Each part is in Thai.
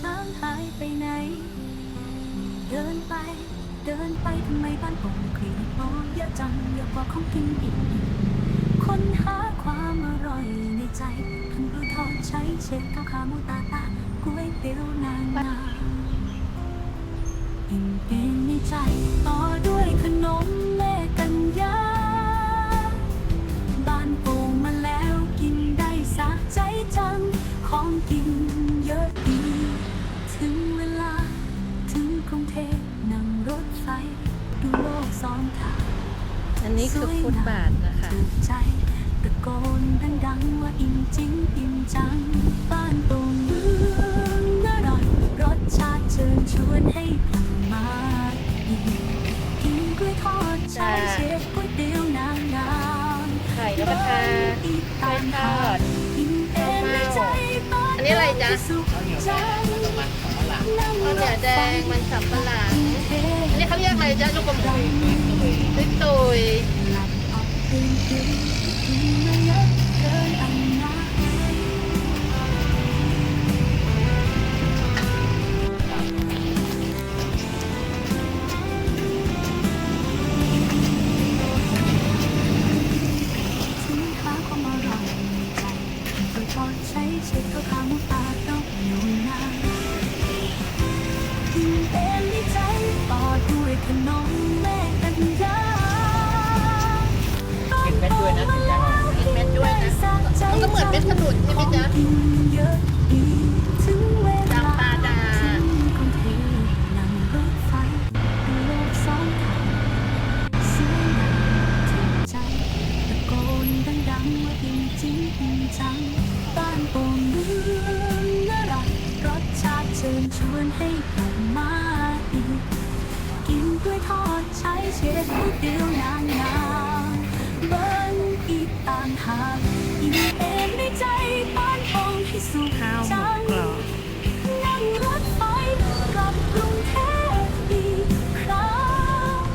ช้าหายไปไหน เดินไป เดินไปทำไมบ้านผมคลีมออเยอะจังเยอะพอคของกินอีกคนหาความอร่อยในใจทั้งรูทอดใช้เช็ดข้าวขาหมูตาตาก๋วยเตี้ยวนานนาอิ่มเป็นในใจต่อด้วยขนม เทพนั่งรถไฟดูโลกสองทางอันนี้คือฟุตบาทนะคะถูกใจตะโกนดังๆว่าอิ่มจริงอิ่มจังบ้านตรงเมืองน่าร่อยรสชาติเชิญชวนให้กลับมาอีกกินกล้วยทอดใช้เชฟก๋วยเตี๋ยวนางงามไข่นกกระทาอีกกล้วยทอดกินเองในใจบ้านอันนี้อะไรจ๊ะสุขใจข้าวเหนียวแดงมันสับปะหลังอันนี้เขา เรียกอ น่ารักรสชาติเชิญชวนให้กลับมาอีก กินกล้วยทอดใช้เช็ดก๋วยเตี๋ยวนานงามเบิ้ลอีกต่างหากอิ่มเองในใจบ้านให้ สุขข้าวหมกกรอบนั่งรถไฟกลับกรุงเทพอีกครั้ง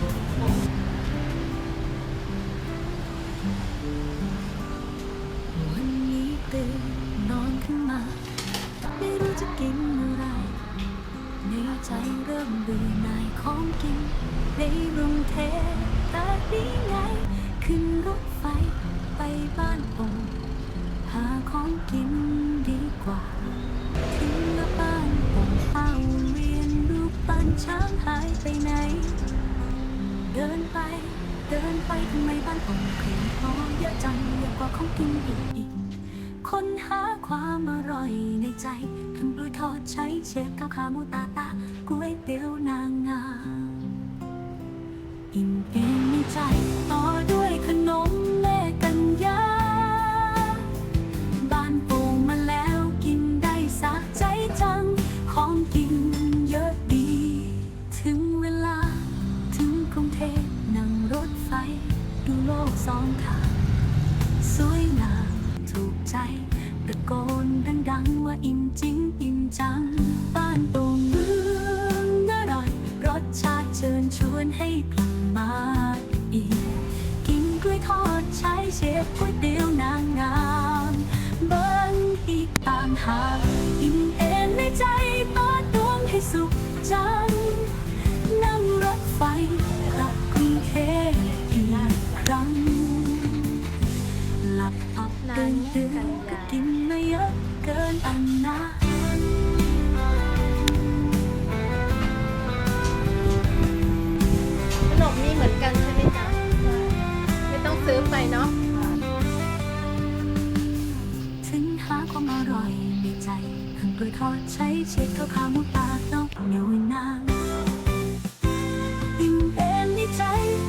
วันนี้ตื่นนอนขึ้นมา ไม่รู้จะกินอะไร ในใจเริ่มเบื่อหน่ายของกิน ในกรุงเทพแต่นี้ไง ขึ้นรถไฟไปบ้านโป่งหาของกิน กว่าถึงแล้วบ้านโป่งเป้าเวียนรูปปั้นช้างหายไปไหน เดินไป เดินไปทำไมบ้านผมเคยพอเยอะจังเยอะกว่าของกินอีกอีกคนหาความอร่อยในใจทำกล้วยทอดใช้เชฟข้าวขาหมูตาตาก๋วยเตี๋ยวนางงามอิ่มเอมในใจต่อด้วย สองทาสวยงามถูกใจตะโกนดังๆว่าอิ่มจริงอิ่มจัง บ้านตรงเมืองน่าร่อยรสชาติเชิญชวนให้กลับมาอีก กินกล้วยทอดใช้เชฟก๋วยเตี๋ยวนางงามเบิ้งอีกต่างหากอิ่มเอ็นในใจเปิดดวงให้สุข บอับตื่นตื่นก็กินมาเยอะเกินอันนะขนมนี่เหมือนกันใช่ไหมจ๊ะไม่ต้องซื้อไปเนาะถึงหาความอร่อยในใจทำกล้วยทอดใช้เช็ดข้าวขาหมูปลาต้องเหนียวนางอิ่มเอ็มในใจ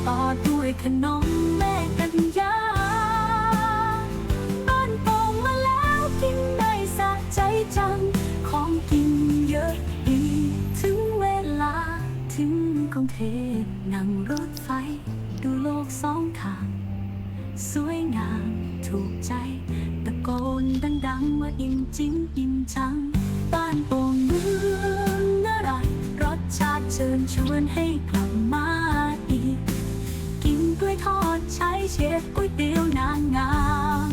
ต่อด้วยขนม อิ่มจริงอิ่มจัง บ้านโป่งเมืองน่ารักรสชาติเชิญชวนให้กลับมาอีก กินกล้วยทอดใช้เชฟก๋วยเตี๋ยวนางงาม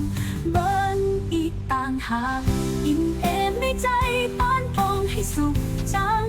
เบิ้ลอีกต่างหากอิ่มเอมในใจบ้านโป่งให้สุขจัง